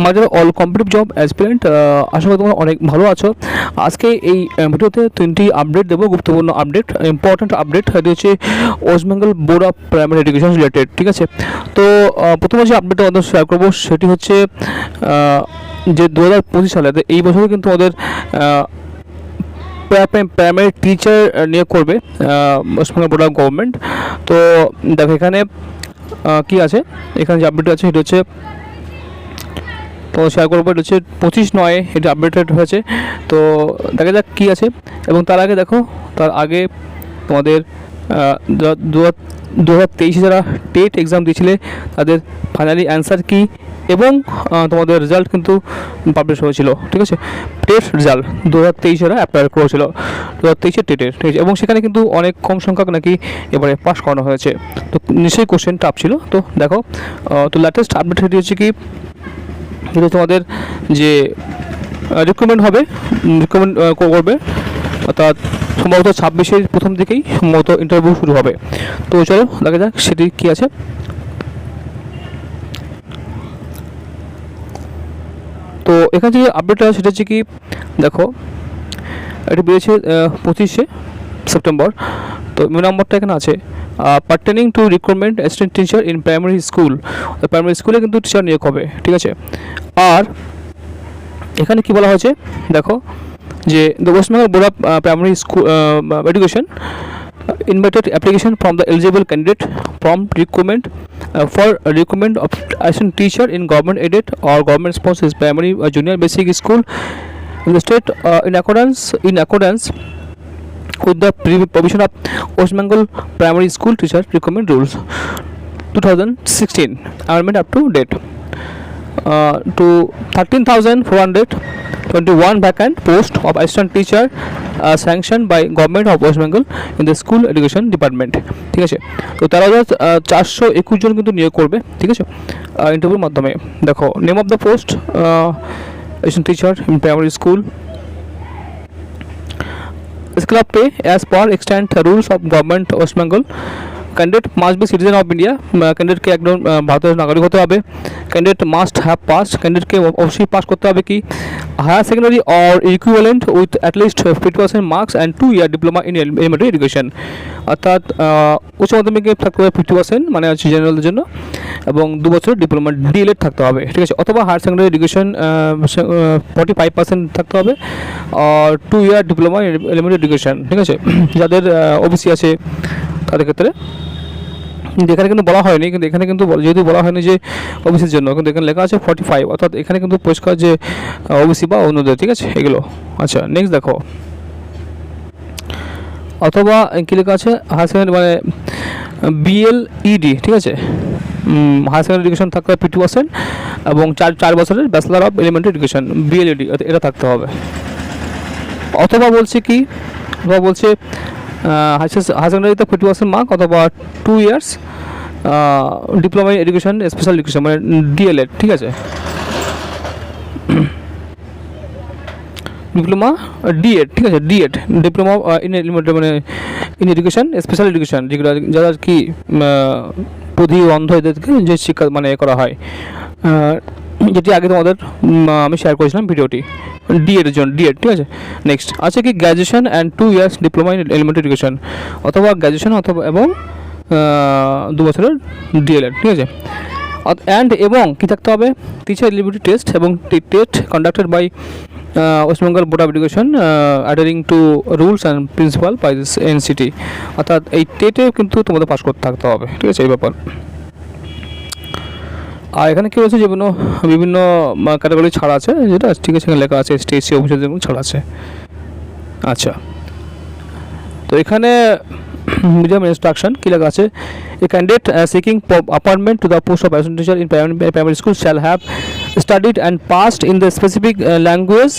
আমাদের all competitive job aspirant আশা করি তোমরা অনেক ভালো আছো। আজকে এই ভিডিওতে তিনটি আপডেট দেবো, গুরুত্বপূর্ণ আপডেট ইম্পর্ট্যান্ট আপডেট সেটি হচ্ছে West Bengal board of primary education related ঠিক আছে? তো প্রথমে যে আপডেটটা আমাদের শেয়ার করব, সেটি হচ্ছে যে দু হাজার পঁচিশ সালে এই বছরে কিন্তু আমাদের প্রাইমারি টিচার নিয়োগ করবে West Bengal board of government তো, দেখো এখানে কি আছে? এখানে যে আপডেট আছে, সেটা হচ্ছে তো শেয়ার করব, এটা হচ্ছে পঁচিশ নয়, এটা আপডেটেড হয়েছে। তো দেখা যাক কী আছে। এবং তার আগে দেখো, তার আগে তোমাদের দু- হাজার- তেইশে যারা টেট এক্সাম দিয়েছিলে, তাদের ফাইনালি অ্যান্সার কী? এবং তোমাদের রেজাল্ট কিন্তু পাবলিশ হয়েছিল, ঠিক আছে? টেট রেজাল্ট দু হাজার তেইশে অ্যাপ্লাই করেছিল, দু হাজার তেইশে টেটের ঠিক আছে? এবং সেখানে কিন্তু অনেক কম সংখ্যক নাকি এবারে পাস করানো হয়েছে। তো নিশ্চয়ই কোশ্চেন টাফ ছিল। তো দেখো তো লেটেস্ট আপডেট হচ্ছে কি? এটা তোমাদের যে রিক্রুটমেন্ট হবে রিক্রুটমেন্ট করবে। অর্থাৎ সম্ভবত ছাব্বিশের প্রথম দিকেই সম্ভবত ইন্টারভিউ শুরু হবে। তো চলো, দেখা যাক সেটি কী আছে। তো এখানে যে আপডেটটা সেটা হচ্ছে কি, দেখো, এটা বেরিয়েছে পঁচিশে সেপ্টেম্বর। তো মেন নম্বরটা এখানে আছে। Pertaining to recruitment assistant teacher in primary school primary স্কুলে কিন্তু টিচার নিয়োগ হবে, ঠিক আছে? আর এখানে কি বলা হয়েছে? দেখো, যে the West Bengal board of primary school education invited application from the eligible candidate from recruitment for recruitment of assistant teacher in government aided or government sponsored primary junior basic school in the state in accordance in accordance with the provision of West Bengal primary school teacher recruitment rules two thousand sixteen amendment up to date to 13,421 vacant post of assistant teacher uh, sanctioned by government of West Bengal in the school education department ঠিক আছে তো তেরো হাজার চারশো একুশ জন কিন্তু নিয়োগ করবে ঠিক আছে ইন্টারভিউর মাধ্যমে দেখো name of the post assistant teacher in primary school scale pay as per extant rules of government West Bengal candidate must be citizen of India ক্যান্ডিডেটকে আহ, ভারতের নাগরিক হতে হবে ক্যান্ডিডেট মাস্ট হ্যাভ পাস ক্যান্ডিডেটকে অবশ্যই পাস করতে হবে কি? Higher secondary or equivalent with at least fifty percent marks and two year diploma in elementary education অর্থাৎ আহ, উচ্চ মাধ্যমিকে থাকতে হবে ফিফটি পার্সেন্ট মানে হচ্ছে জেনারেলদের জন্য এবং দু বছরের ডিপ্লোমা ডিএলএড থাকতে হবে ঠিক আছে? অথবা higher secondary education forty five percent থাকতে হবে আর two year diploma elementary education ঠিক আছে? যাদের ওবিসি আছে তাদের ক্ষেত্রে। এখানে কিন্তু বলা হয়নি, কিন্তু এখানে কিন্তু যেহেতু বলা হয়নি যে ওবিসির জন্য, কিন্তু এখানে লেখা আছে ফর্টি ফাইভ অর্থাৎ এখানে কিন্তু পরিষ্কার যে ওবিসি বা অন্যদের, ঠিক আছে? এগুলো। আচ্ছা নেক্সট দেখো। অথবা কী লেখা আছে? হায়ার সেকেন্ডারি মানে বিএলইডি ঠিক আছে? হায়ার সেকেন্ডারি এডুকেশন থাকতে হবে ফিফটি পার্সেন্ট এবং চার চার বছরের bachelor of elementary education BLED এটা থাকতে হবে। অথবা বলছে কি? অথবা বলছে হায়ার সেকেন্ডারিতে ফিফটি পার্সেন্ট মার্ক অথবা two years diploma in education special education মানে ডিএলএড ঠিক আছে? ডিপ্লোমা ডিএড ঠিক আছে ডিএড ডিপ্লোমা ইন মানে ইন এডুকেশন স্পেশাল এডুকেশন যেগুলো যারা কি প্রধি অন্ধ এদেরকে যে শিক্ষা মানে করা হয়। যেটি আগে তোমাদের আমি শেয়ার করেছিলাম ভিডিওটি। ডিএড জন্য ডিএড ঠিক আছে? নেক্সট আছে কি graduation and two years diploma in elementary education অথবা গ্র্যাজুয়েশন অথবা এবং দু বছরের ডিএলএড ঠিক আছে? অ্যান্ড এবং কী থাকতে হবে? টিচার এলিজিবিলিটি টেস্ট এবং test conducted by West Bengal board of education adhering to rules and principal by this NCT অর্থাৎ এই টেটে কিন্তু তোমাদের পাস করতে থাকতে হবে, ঠিক আছে? এই ব্যাপার। আর এখানে কি যে কোনো বিভিন্ন ক্যাটাগরি ছাড় আছে, যেটা ঠিক আছে, এখানে লেখা আছে স্টেজ অভিষেক যেগুলো ছাড় আছে। আচ্ছা। তো এখানে, মিডিয়াম ইনস্ট্রাকশন, কী লেখা আছে? A candidate seeking appointment to the post of assistant teacher in primary school shall have studied and passed in the specific language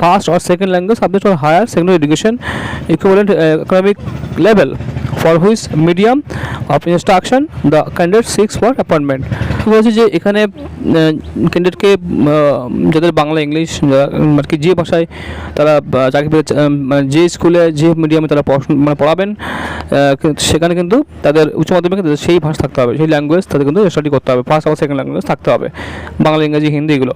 first or second language subject or higher secondary education equivalent economic level for which medium of instruction the candidate seeks for appointment seeks for appointment কী বলেছে যে এখানে ক্যান্ডিডেটকে যাদের Bangla, English আর কি যে ভাষায় তারা চাকরি পেতে মানে যে স্কুলে, যে মিডিয়ামে তারা মানে পড়াবেন সেখানে কিন্তু তাদের উচ্চ মাধ্যমিকে তাদের সেই ভাষা থাকতে হবে, সেই ল্যাঙ্গুয়েজ তাদের কিন্তু স্টাডি করতে হবে ফার্স্ট আবার সেকেন্ড ল্যাঙ্গুয়েজ থাকতে হবে, বাংলা, ইংরেজি, হিন্দি এগুলো।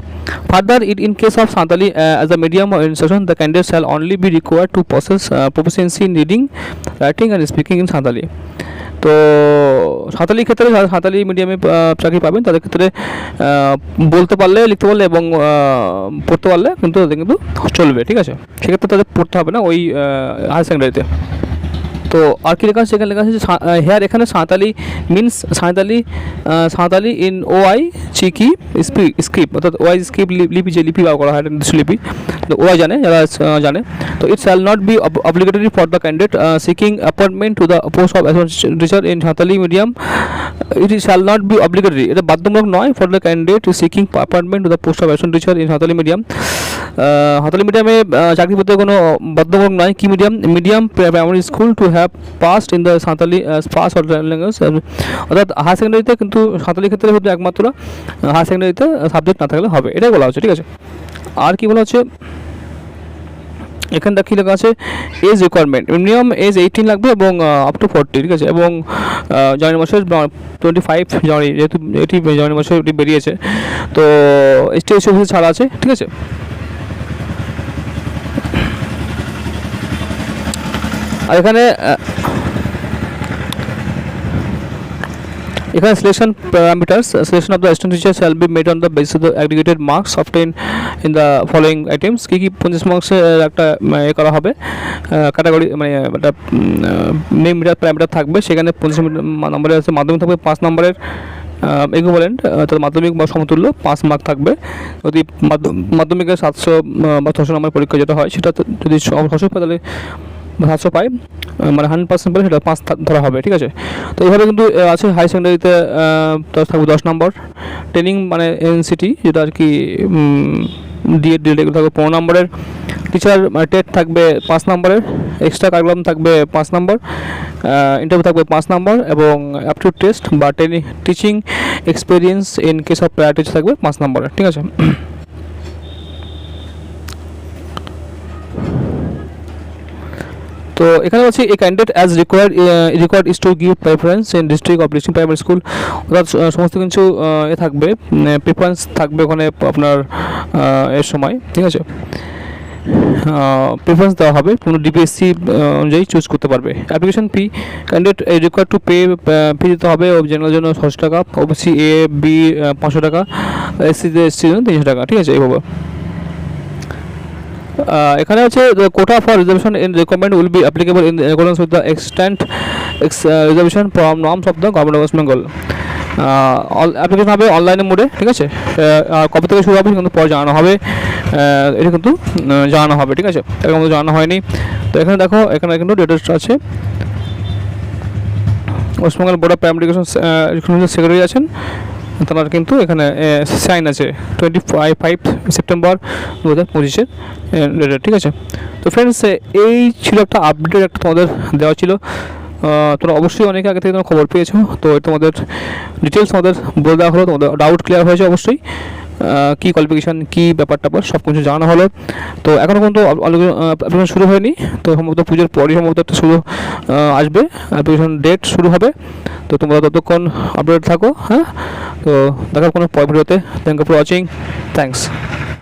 Further it in case of Santali as a medium of instruction the candidate shall only be require to process proficiency in reading writing and speaking in Santali তো সাঁতালি ক্ষেত্রে সাঁতালি মিডিয়ামে চাকরি পাবেন তাদের ক্ষেত্রে বলতে পারলে, লিখতে পারলে এবং পড়তে পারলে কিন্তু তাদের কিন্তু চলবে, ঠিক আছে? সেক্ষেত্রে তাদের পড়তে হবে না, ওই হায়ার সেকেন্ডারিতে তো। আর কি লেখা আছে? সেখানে লেখা আছে হেয়ার এখানে Santali means Santali Santali in Ol Chiki script অর্থাৎ ওয়াই স্ক্রিপ্ট লিপি যে লিপি ব্যবহার করা হয় লিপি, তো ওয়াই জানে, যারা জানে। তো it shall not be obligatory for the candidate seeking appointment to the post of teacher in Santali medium it shall not be obligatory এটা বাধ্যতামূলক নয় for the candidate seeking appointment to the post of assistant teacher in Santali medium হাতালি মিডিয়ামে চাকরি পেতে কোনো বাধ্যতামূলক নয়। কি medium medium primary school to have passed in the Santali first language অর্থাৎ হায়ার সেকেন্ডারিতে কিন্তু সাঁতালি ক্ষেত্রে হয়তো একমাত্র হায়ার সেকেন্ডারিতে সাবজেক্ট না থাকলে হবে। এটাই বলা হচ্ছে, ঠিক আছে? আর কি বলা হচ্ছে? এখানে দেখি লেখা আছে? Age requirement minimum age eighteen লাগবে এবং আপ টু ফোরটি ঠিক আছে? এবং জানুয়ারি মাসের টোয়েন্টি ফাইভ জানুয়ারি যেহেতু এটি জানুয়ারি মাসে এটি বেরিয়েছে। তো এসটি অফিসে ছাড়া আছে, ঠিক আছে? আর এখানে এখানে selection parameters selection of the assistant teacher shall be made on the basis of the aggregated marks often in the following items কী কী পঞ্চাশ মার্কসের একটা করা হবে? ক্যাটাগরি মানে একটা মিটার প্যারামিটার থাকবে। সেখানে পঞ্চাশ নম্বরের আছে মাধ্যমিক থাকবে, পাঁচ নম্বরের ইকুইভ্যালেন্ট তার মাধ্যমিক বা সমতুল্য, পাঁচ মার্ক থাকবে। যদি মাধ্য- মাধ্যমিকের সাতশো বা ছশো নম্বর পরীক্ষা যেটা হয় সেটা যদি ছশো পায় তাহলে সাতশো পাই মানে হান্ড্রেড পার্সেন্ট পেলে সেটা পাঁচ ধরা হবে, ঠিক আছে? তো এইভাবে কিন্তু আছে হাই সেকেন্ডারিতে থাকবে দশ নম্বর। ট্রেনিং মানে এনসিটি যেটা আর কি ডিএড ডিএড এগুলো থাকবে পনেরো নম্বরের। টিচার মানে টেট থাকবে পাঁচ নম্বরের। এক্সট্রা কারিকুলাম থাকবে পাঁচ নম্বর। ইন্টারভিউ থাকবে পাঁচ নম্বর এবং অ্যাপটিউড টেস্ট বা training teaching experience in case of prior teacher থাকবে পাঁচ নম্বরের, ঠিক আছে? তো এখানে হচ্ছে এই candidate as required required is to give preference in district of district primary school অর্থাৎ সমস্ত কিছু এ থাকবে প্রেফারেন্স থাকবে ওখানে আপনার এর সময়, ঠিক আছে? প্রেফারেন্স দেওয়া হবে, কোনো ডিপিএসসি অনুযায়ী চুজ করতে পারবে। Application fee candidate required to pay fee দিতে হবে জেনারেল জন্য ছশো টাকা ওবিসি এ বি পাঁচশো টাকা এসসি এসসি জন্য তিনশো টাকা, ঠিক আছে, এইভাবে। এখানে হচ্ছে quota for reservation in recommend will be applicable in accordance with the extent reservation from norms of the government of West Bengal application হবে অনলাইনের মোডে ঠিক আছে? কবে থেকে শুরু হবে কিন্তু পরে জানানো হবে। এটা কিন্তু জানানো হবে, ঠিক আছে? মতো জানানো হয়নি। তো এখানে দেখো, এখানে কিন্তু ডেটেলস আছে। West Bengal board of primary education secretary আছেন। তার কিন্তু এখানে সাইন আছে। টোয়েন্টি ফাইভ ফাইভ সেপ্টেম্বর দু হাজার পঁচিশের ডেটে ঠিক আছে? তো ফ্রেন্ডস এই ছিল একটা আপডেট একটা তোমাদের দেওয়া ছিল। তোমরা অবশ্যই অনেকে আগে থেকে তোমরা খবর পেয়েছ, তো তোমাদের ডিটেলস তোমাদের বলে দেওয়া হলো, তোমাদের ডাউট ক্লিয়ার হয়েছে অবশ্যই। কী কোয়ালিফিকেশান কী ব্যাপার ট্যাপার সব কিছু জানানো হলো। তো এখনও পর্যন্ত অ্যাপ্লিকেশন শুরু হয়নি, তো সম্ভবত পুজোর পরই সম্ভবত একটা শুরু আসবে। অ্যাপ্লিকেশন ডেট শুরু হবে। তো তোমরা ততক্ষণ আপডেট থাকো হ্যাঁ? তো দেখার কোনো ভিডিওতে thank you for watching thanks